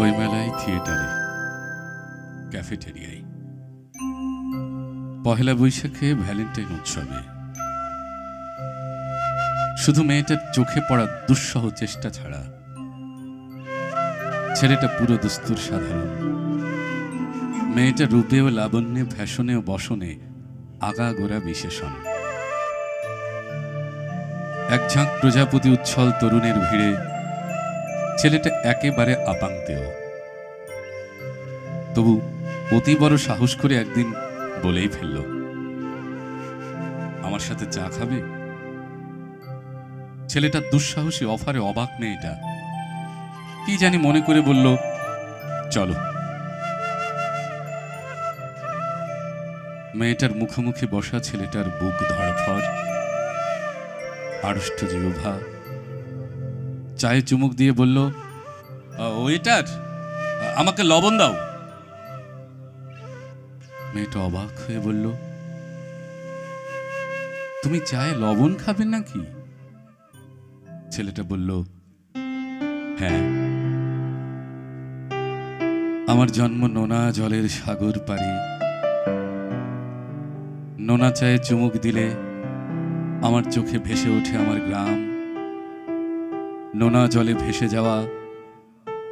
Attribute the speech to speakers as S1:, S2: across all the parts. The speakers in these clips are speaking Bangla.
S1: বইমেলায় থিয়েটারে, ক্যাফেটেরিয়ায়। পহেলা বৈশাখে ভ্যালেন্টাইন উৎসবে। শুধু মেয়েটার চোখে পড়া দুঃসহ চেষ্টা ছাড়া, ছেলেটা পুরো দস্তুর সাধারণ। মেয়েটা রূপে ও লাবণ্যে, ফ্যাশনে ও বসনে আগাগোড়া বিশেষণ। এক ঝাঁক প্রজাপতি উচ্ছল তরুণের ভিড়ে ছেলেটা একেবারে আপাংতেও তবু অতি বড় সাহস করে একদিন বলেই ফেলল, আমার সাথে চা খাবে? ছেলেটা দুঃসাহসী অফারে অবাক মেয়েটা কি জানি মনে করে বলল, চলো। মেয়েটার মুখোমুখি বসা ছেলেটার বুক ধড়ফড়, আড়ষ্ট জিহ্বা চায়ে চুমুক দিয়ে বলল ওয়েটার, আমাকে লবণ দাও। মেয়েটা অবাক হয়ে বলল, তুমি চায়ে লবণ খাবে নাকি? ছেলেটা বলল হ্যাঁ। আমার জন্ম নোনা জলের সাগর পাড়ে। নোনা চায়ে চুমুক দিলে আমার চোখে ভেসে ওঠে আমার গ্রাম। নোনা জলে ভেসে যাওয়া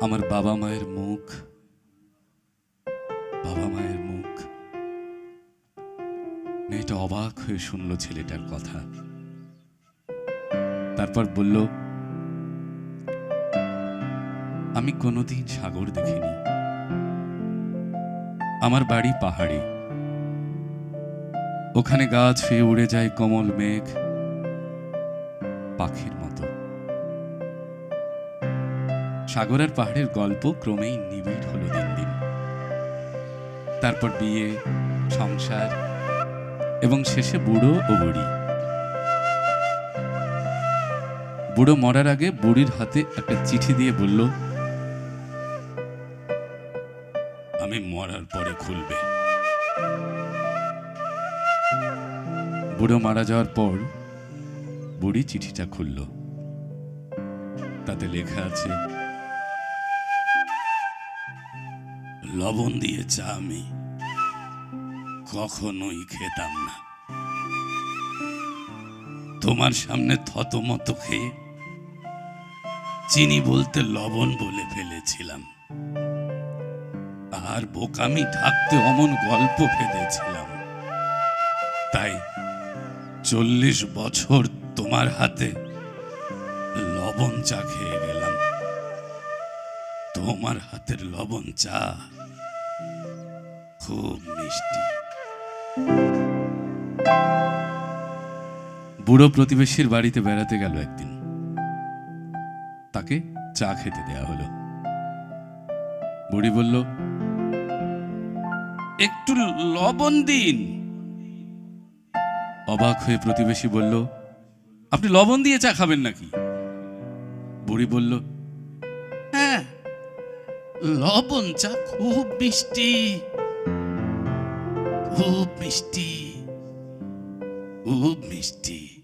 S1: আমার বাবা মায়ের মুখ। বাবা মায়ের মুখ। মেয়েটা অবাক হয়ে শুনল ছেলেটার কথা। তারপর বলল, আমি কোনোদিন সাগর দেখিনি। আমার বাড়ি পাহাড়ে। ওখানে গাছ হয়ে উড়ে যায় কমল মেঘ। পাখির সাগর আর পাহাড়ের গল্প ক্রমেই নিবিড় হলো দিন দিন। তারপর বিয়ে, সংসার এবং শেষে বুড়ো ও বুড়ি। বুড়ো মরার আগে বুড়ির হাতে একটা চিঠি দিয়ে বলল, আমি মরার পরে খুলবে। বুড়ো মারা যাওয়ার পর বুড়ি চিঠিটা খুলল। তাতে লেখা আছে লবণ দিয়ে চা আমি। কখনোই খেতাম না। তোমার সামনে থতমত খেয়ে চিনি বলতে লবণ বলে ফেলেছিলাম। আর বোকামি ঢাকতে অমন গল্প ফেলেছিলাম। তাই চল্লিশ বছর তোমার হাতে লবণ চা খেয়ে গেলাম। তোমার হাতের লবণ চা খুব মিষ্টি। বুড়ো প্রতিবেশীর বাড়িতে বেড়াতে গেল একদিন। তাকে চা খেতে দেয়া হলো। বুড়ি বলল, একটু লবণ দিন। অবাক হয়ে প্রতিবেশী বলল, আপনি লবণ দিয়ে চা খাবেন নাকি? বুড়ি বলল হ্যাঁ লবণ চা খুব মিষ্টি। খুব মিষ্টি খুব মিষ্টি